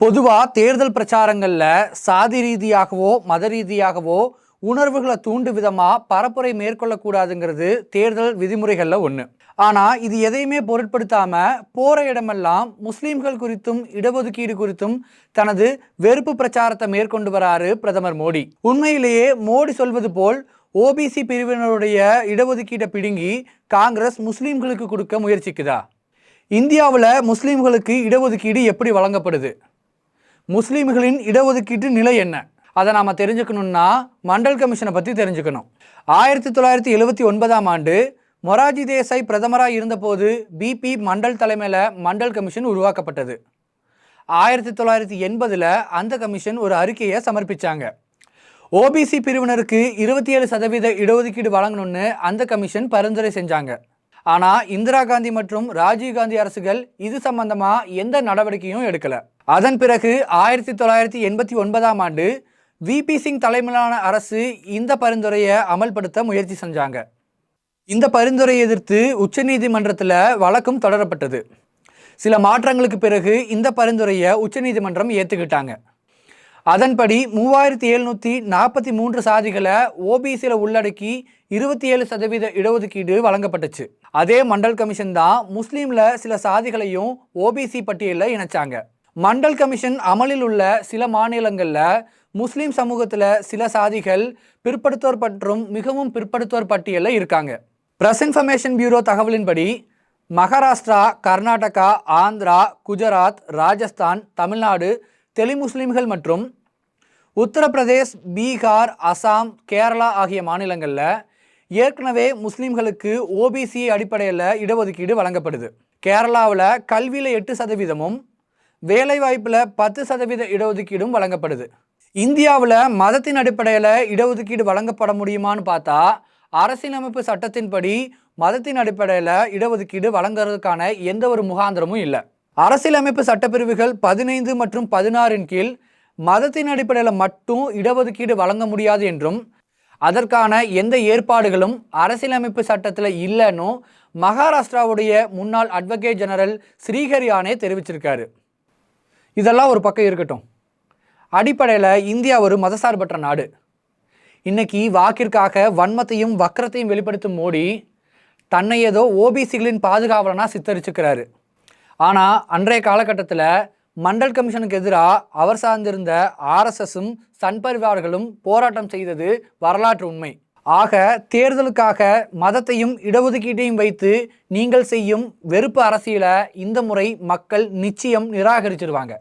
பொதுவாக தேர்தல் பிரச்சாரங்களில் சாதி ரீதியாகவோ மத ரீதியாகவோ உணர்வுகளை தூண்டு விதமாக பரப்புரை மேற்கொள்ளக்கூடாதுங்கிறது தேர்தல் விதிமுறைகளில் ஒன்று ஆனால் இது எதையுமே பொருட்படுத்தாமல் போகிற இடமெல்லாம் முஸ்லீம்கள் குறித்தும் இடஒதுக்கீடு குறித்தும் தனது வெறுப்பு பிரச்சாரத்தை மேற்கொண்டு வராரு பிரதமர் மோடி. உண்மையிலேயே மோடி சொல்வது போல் ஓபிசி பிரிவினருடைய இடஒதுக்கீட்டை பிடுங்கி காங்கிரஸ் முஸ்லீம்களுக்கு கொடுக்க முயற்சிக்குதா? இந்தியாவில் முஸ்லீம்களுக்கு இடஒதுக்கீடு எப்படி வழங்கப்படுது? முஸ்லீம்களின் இடஒதுக்கீட்டு நிலை என்ன? அதை நாம் தெரிஞ்சுக்கணுன்னா மண்டல் கமிஷனை பற்றி தெரிஞ்சுக்கணும். ஆயிரத்தி தொள்ளாயிரத்தி எழுபத்தி ஒன்பதாம் ஆண்டு மொராஜி தேசாய் பிரதமராக இருந்தபோது பிபி மண்டல் தலைமையில் மண்டல் கமிஷன் உருவாக்கப்பட்டது. ஆயிரத்தி தொள்ளாயிரத்தி எண்பதில் அந்த கமிஷன் ஒரு அறிக்கையை சமர்ப்பித்தாங்க ஓபிசி பிரிவினருக்கு இருபத்தி ஏழு சதவீத இடஒதுக்கீடு வழங்கணும்னு அந்த கமிஷன் பரிந்துரை செஞ்சாங்க. ஆனால் இந்திரா காந்தி மற்றும் ராஜீவ் காந்தி அரசுகள் இது சம்பந்தமாக எந்த நடவடிக்கையும் எடுக்கலை. அதன் பிறகு ஆயிரத்தி தொள்ளாயிரத்தி எண்பத்தி ஒன்பதாம் ஆண்டு விபி சிங் தலைமையிலான அரசு இந்த பரிந்துரையை அமல்படுத்த முயற்சி செஞ்சாங்க. இந்த பரிந்துரையை எதிர்த்து உச்சநீதிமன்றத்தில் வழக்கும் தொடரப்பட்டது. சில மாற்றங்களுக்கு பிறகு இந்த பரிந்துரையை உச்சநீதிமன்றம் ஏற்றுக்கிட்டாங்க அதன்படி மூவாயிரத்தி எழுநூற்றி நாற்பத்தி மூன்று சாதிகளை ஓபிசியில் உள்ளடக்கி இருபத்தி ஏழு சதவீத இடஒதுக்கீடு வழங்கப்பட்டுச்சு. அதே மண்டல் கமிஷன் தான் முஸ்லீமில் சில சாதிகளையும் ஓபிசி பட்டியலில் இணைச்சாங்க. மண்டல் கமிஷன் அமலில் உள்ள சில மாநிலங்களில் முஸ்லீம் சமூகத்தில் சில சாதிகள் பிற்படுத்தோர் மற்றும் மிகவும் பிற்படுத்தோர் பட்டியலில் இருக்காங்க. பிரஸ் இன்ஃபர்மேஷன் பியூரோ தகவலின்படி மகாராஷ்டிரா கர்நாடகா ஆந்திரா குஜராத் ராஜஸ்தான் தமிழ்நாடு தெலி முஸ்லீம்கள் மற்றும் உத்தரப்பிரதேஷ் பீகார் அசாம் கேரளா ஆகிய மாநிலங்களில் ஏற்கனவே முஸ்லீம்களுக்கு ஓபிசி அடிப்படையில் இடஒதுக்கீடு வழங்கப்படுது. கேரளாவில் கல்வியில் எட்டு சதவீதமும் வேலைவாய்ப்பில் பத்து சதவீத இடஒதுக்கீடும் வழங்கப்படுது. இந்தியாவில் மதத்தின் அடிப்படையில் இடஒதுக்கீடு வழங்கப்பட முடியுமான்னு பார்த்தா அரசியலமைப்பு சட்டத்தின்படி மதத்தின் அடிப்படையில் இடஒதுக்கீடு வழங்குறதுக்கான எந்த ஒரு முகாந்திரமும் இல்லை. அரசியலமைப்பு சட்டப்பிரிவுகள் பதினைந்து மற்றும் பதினாறின் கீழ் மதத்தின் அடிப்படையில் மட்டும் இடஒதுக்கீடு வழங்க முடியாது என்றும் அதற்கான எந்த ஏற்பாடுகளும் அரசியலமைப்பு சட்டத்தில் இல்லைன்னும் மகாராஷ்டிராவுடைய முன்னாள் அட்வொகேட் ஜெனரல் ஸ்ரீஹரியானே தெரிவிச்சிருக்காரு. இதெல்லாம் ஒரு பக்கம் இருக்கட்டும். அடிப்படையில் இந்தியா ஒரு மதசார்பற்ற நாடு. இன்னைக்கு வாக்கிற்காக வன்மத்தையும் வக்கரத்தையும் வெளிப்படுத்தும் மோடி தன்னை ஏதோ ஓபிசிகளின் பாதுகாவலனாக சித்தரிச்சுக்கிறாரு. ஆனால் அன்றைய காலகட்டத்தில் மண்டல் கமிஷனுக்கு எதிராக அவர் சார்ந்திருந்த ஆர்எஸ்எஸும் சன்பரிவார்களும் போராட்டம் செய்தது வரலாற்று உண்மை. ஆக தேர்தலுக்காக மதத்தையும் இடஒதுக்கீட்டையும் வைத்து நீங்கள் செய்யும் வெறுப்பு அரசியலை இந்த முறை மக்கள் நிச்சயம் நிராகரிச்சிருவாங்க.